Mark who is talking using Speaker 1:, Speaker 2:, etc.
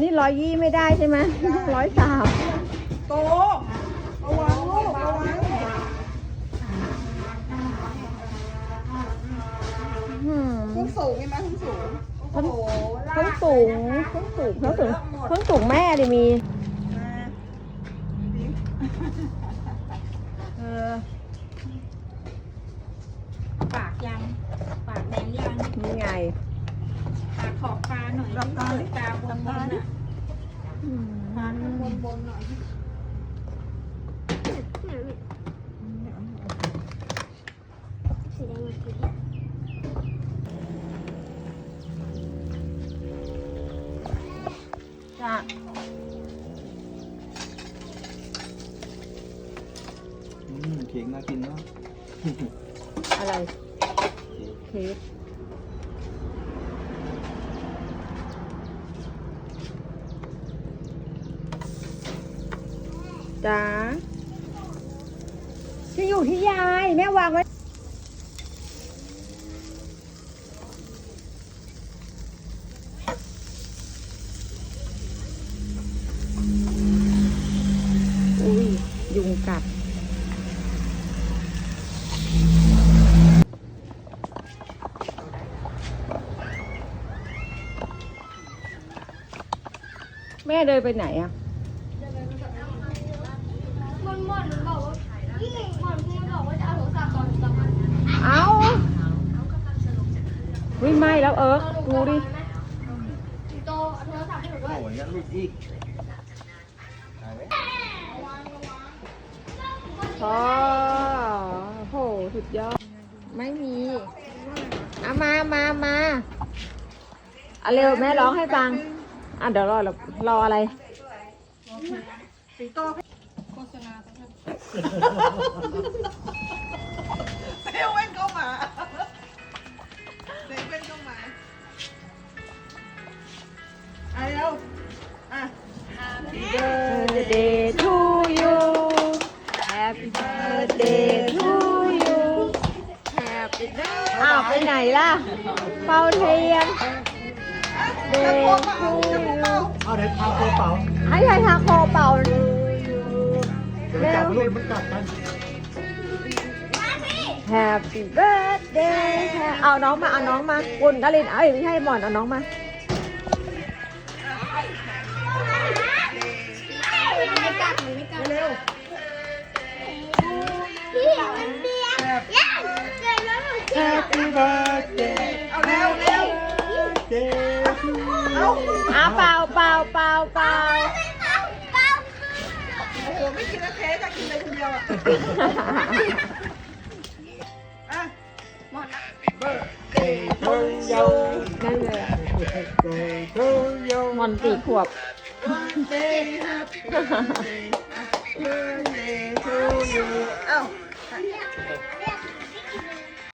Speaker 1: นี่ร้อยยี่ไม่ได้ใช่ไหมร้อยสาม
Speaker 2: โตระวังลูกระวัง
Speaker 1: อืม
Speaker 2: ขึ้นสูงใช่ไหมขึ้นสูง
Speaker 1: ทั้งทั้งสูงทั้งสูงทั้งสูงทั้งสูงแม่ดิมี
Speaker 2: เออ
Speaker 3: ปากยัง ปากแดงยัง
Speaker 1: นี่ไง
Speaker 3: ปากขอบตาหน่อย
Speaker 2: หลับตาดิ
Speaker 3: ตาบนบนอะ
Speaker 1: อืม
Speaker 3: ตาบนบนหน่อย
Speaker 1: จ้ะ
Speaker 4: อืมเค้กน่ากินเนาะ
Speaker 1: อะไร เค้ก จ้าจะอยู่ที่ยายแม่วางไว้อุ้ยยุงกัดแม่เดินไปไหนอะ
Speaker 5: มันหมดมันบอกว่าพี่หมดพี่บอกว่าจะเอาโทรศัพท์ตอนกลับมา
Speaker 1: เอาวิไม่แล้วเออดูดิ
Speaker 5: โตเอาโทรศัพท์ให้หนูด้วย
Speaker 4: โอ้ยงั้นลูกอีกถ่ายไว้
Speaker 1: พอโห สุดยอด ไม่มีเอามามามาเอะเร็วแม่ร้องให้ฟัง อะเดี๋ยวรอรออะไร
Speaker 2: สิงโต
Speaker 3: ณาสักท่าน
Speaker 2: เซเว่นเข้ามาเซเว่นเข้ามาเอาเร็วอะ
Speaker 1: birthday to you Happy birthday to you Happy birthday อ้าวไปไหนล่ะ เป่าเทียน
Speaker 2: เอาจะพวกเป่า
Speaker 4: เอาเดี๋ยวพาโคเป๋า
Speaker 1: ให้ใครทาโคเป่า
Speaker 4: เดี๋ยวจับลูกมันกัดกัน
Speaker 1: Happy birthday เอาน้องมา เอาน้องมากุนนลินเอ้ยไม่ใช่หมอน เอาน้องมา
Speaker 5: ไม่กัดหนูไม่กัด
Speaker 2: เร็ว
Speaker 5: พี่มันเปียกย่าเกิดแล้วหนูเจ็บ
Speaker 4: Happy birthday
Speaker 2: เอาเร็วเร็ว
Speaker 4: day to you
Speaker 2: เอา
Speaker 1: อะเป่าเป่าเป่าเป่า
Speaker 5: เป้า
Speaker 2: โอ้โหไม่กินแล้วเค้กจะกินเลยค นเดียวอะอะ
Speaker 4: birthday to you
Speaker 1: นั่นเลยอะ
Speaker 4: birthday to you
Speaker 1: หมอนสี่ขวบ
Speaker 2: birthday happy birthday birthday to you เอ้า